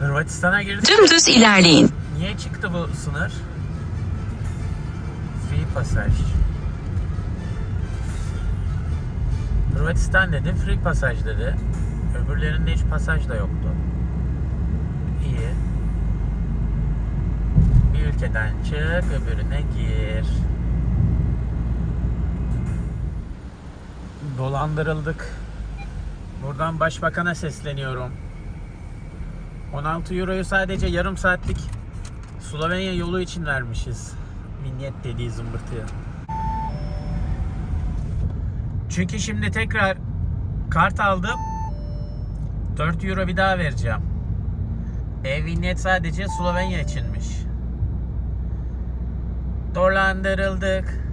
Hırvatistan'a girdik. Dümdüz ilerleyin. Niye çıktı bu sınır? Free passage. Hırvatistan dedi, free passage dedi. Öbürlerinde hiç pasaj da yoktu. İyi. Bir ülkeden çık, öbürüne gir. Dolandırıldık. Buradan başbakana sesleniyorum. 16 euroyu sadece yarım saatlik Slovenya yolu için vermişiz. Minyet dediği zımbırtıya. Çünkü şimdi tekrar kart aldım. 4 euro bir daha vereceğim. E-vinyet sadece Slovenya içinmiş. Dolandırıldık.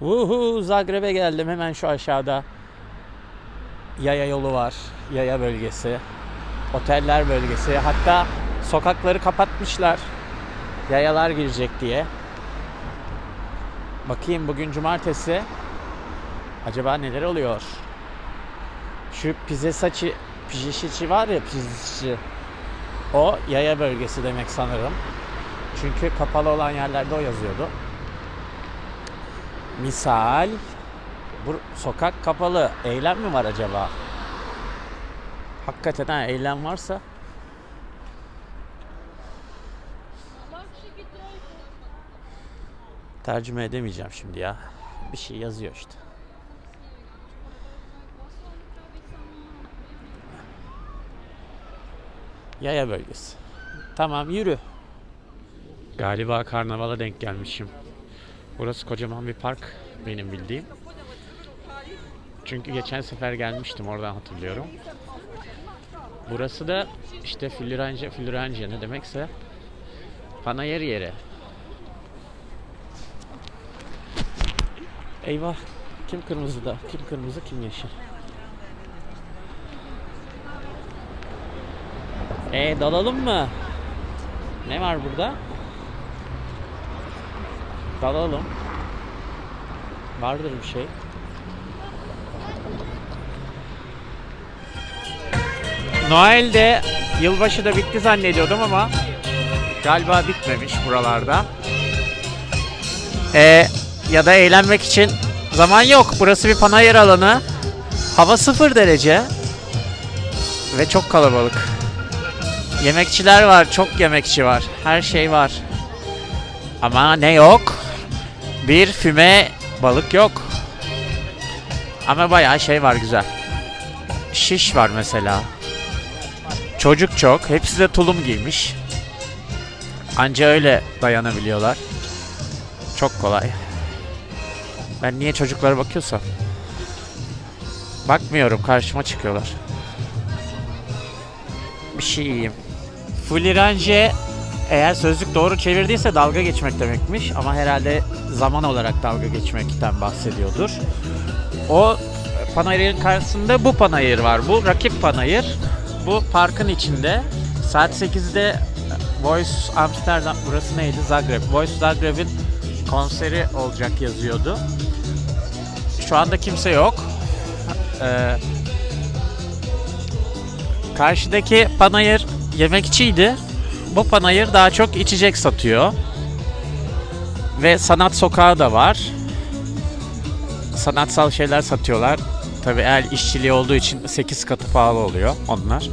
Uhu Zagreb'e geldim hemen şu aşağıda. Yaya yolu var. Yaya bölgesi. Oteller bölgesi. Hatta sokakları kapatmışlar. Yayalar girecek diye. Bakayım bugün cumartesi. Acaba neler oluyor? Şu Pizesaçı, Pizişiçi var ya Pizişiçi. O yaya bölgesi demek sanırım. Çünkü kapalı olan yerlerde o yazıyordu. Misal bu sokak kapalı. Eylem mi var acaba? Hakikaten ha, eylem varsa tercüme edemeyeceğim şimdi ya. Bir şey yazıyor işte. Yaya bölgesi. Tamam yürü. Galiba karnavala denk gelmişim. Burası kocaman bir park benim bildiğim. Çünkü geçen sefer gelmiştim oradan hatırlıyorum. Burası da işte Florence, Florence ne demekse panayır yeri. Eyvah. Kim kırmızıda? Kim kırmızı, kim yeşil? E dalalım mı? Ne var burada? Dalalım. Vardır bir şey. Noel de yılbaşı da bitti zannediyordum ama galiba bitmemiş buralarda. E ya da eğlenmek için zaman yok. Burası bir panayır alanı. Hava sıfır derece. Ve çok kalabalık. Yemekçiler var. Çok yemekçi var. Her şey var. Ama ne yok? Bir füme balık yok. Ama bayağı şey var güzel. Şiş var mesela. Çocuk çok. Hepsi de tulum giymiş. Anca öyle dayanabiliyorlar. Çok kolay. Ben niye çocuklara bakıyorsam? Bakmıyorum. Karşıma çıkıyorlar. Bir şey yiyeyim. Fuliranje eğer sözlük doğru çevirdiyse dalga geçmek demekmiş ama herhalde zaman olarak dalga geçmekten bahsediyordur. O panayırın karşısında bu panayır var. Bu rakip panayır. Bu parkın içinde. Saat 8'de Voice Amsterdam burası neydi? Zagreb. Voice Zagreb'in konseri olacak yazıyordu. Şu anda kimse yok. Ee, karşıdaki panayır yemekçiydi. Bu panayır daha çok içecek satıyor. Ve sanat sokağı da var. Sanatsal şeyler satıyorlar. Tabii el işçiliği olduğu için 8 katı pahalı oluyor onlar.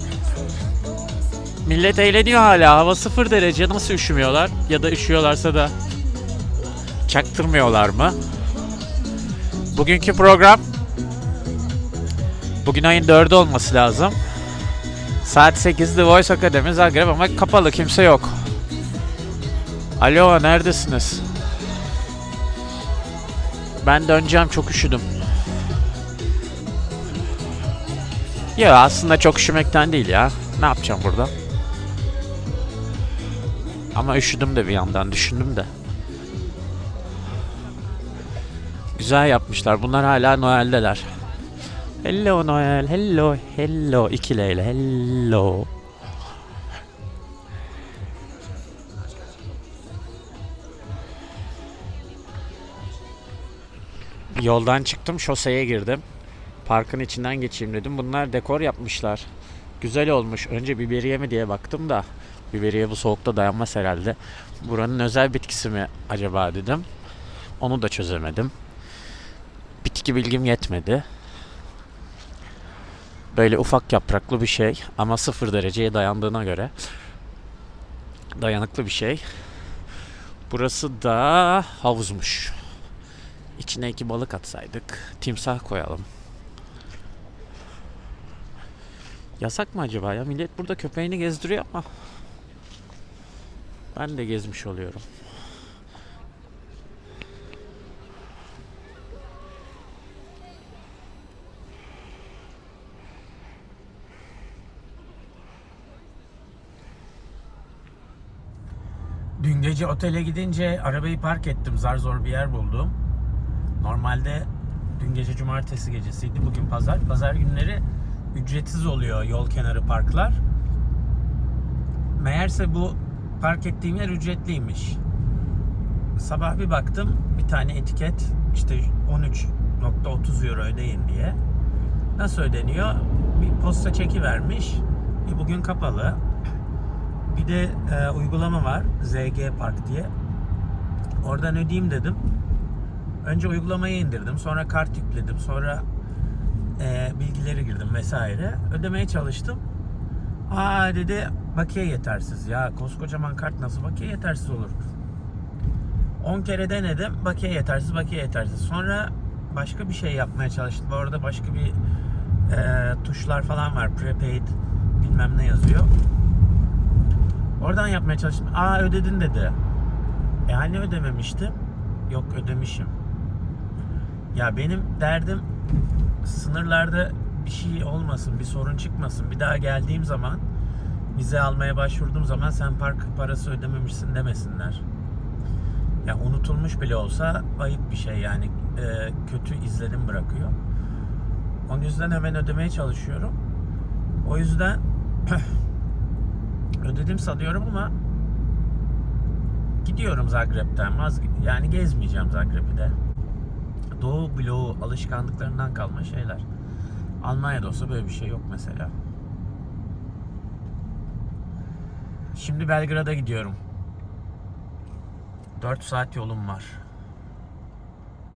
Millet eğleniyor hala. Hava 0 derece. Nasıl üşümüyorlar? Ya da üşüyorlarsa da çaktırmıyorlar mı? Bugünkü program bugün ayın 4'ü olması lazım. Saat 8'de Voice Academy Zagreb ama kapalı kimse yok. Alo neredesiniz? Ben döneceğim çok üşüdüm. Ya aslında çok üşümekten değil ya. Ne yapacağım burada? Ama üşüdüm de bir yandan düşündüm de. Güzel yapmışlar. Bunlar hala Noel'deler. Hello Noel, hello, hello. İki Leyla, hello. Yoldan çıktım, şoseye girdim. Parkın içinden geçeyim dedim. Bunlar dekor yapmışlar. Güzel olmuş. Önce biberiye mi diye baktım da biberiye bu soğukta dayanmaz herhalde. Buranın özel bitkisi mi acaba dedim. Onu da çözemedim. Bitki bilgim yetmedi. Böyle ufak yapraklı bir şey ama sıfır dereceye dayandığına göre dayanıklı bir şey. Burası da havuzmuş. İçine iki balık atsaydık. Timsah koyalım. Yasak mı acaba ya? Millet burada köpeğini gezdiriyor ama ben de gezmiş oluyorum. Dün gece otele gidince arabayı park ettim. Zar zor bir yer buldum. Normalde dün gece cumartesi gecesiydi. Bugün pazar. Pazar günleri ücretsiz oluyor yol kenarı parklar. Meğerse bu park ettiğim yer ücretliymiş. Sabah bir baktım bir tane etiket işte 13.30 euro ödeyin diye. Nasıl ödeniyor? Bir posta çeki vermiş. E, bugün kapalı. Bir de e, uygulama var ZG Park diye. Oradan ödeyeyim dedim. Önce uygulamayı indirdim. Sonra kart yükledim. Sonra e, bilgileri girdim vesaire. Ödemeye çalıştım. Aa dedi bakiye yetersiz. Ya koskocaman kart nasıl bakiye yetersiz olur? 10 kere denedim. Bakiye yetersiz, bakiye yetersiz. Sonra başka bir şey yapmaya çalıştım. Orada başka bir e, tuşlar falan var. Prepaid bilmem ne yazıyor. Oradan yapmaya çalıştım. Aa ödedin dedi. E hani ödememiştim? Yok ödemişim. Ya benim derdim sınırlarda bir şey olmasın, bir sorun çıkmasın. Bir daha geldiğim zaman vize almaya başvurduğum zaman sen park parası ödememişsin demesinler. Ya unutulmuş bile olsa ayıp bir şey yani e, kötü izlenim bırakıyor. Onun yüzden hemen ödemeye çalışıyorum. O yüzden ödedim sanıyorum ama gidiyorum Zagreb'den yani gezmeyeceğim Zagreb'i de. Doğu bloğu alışkanlıklarından kalma şeyler. Almanya'da olsa böyle bir şey yok mesela. Şimdi Belgrad'a gidiyorum. 4 saat yolum var.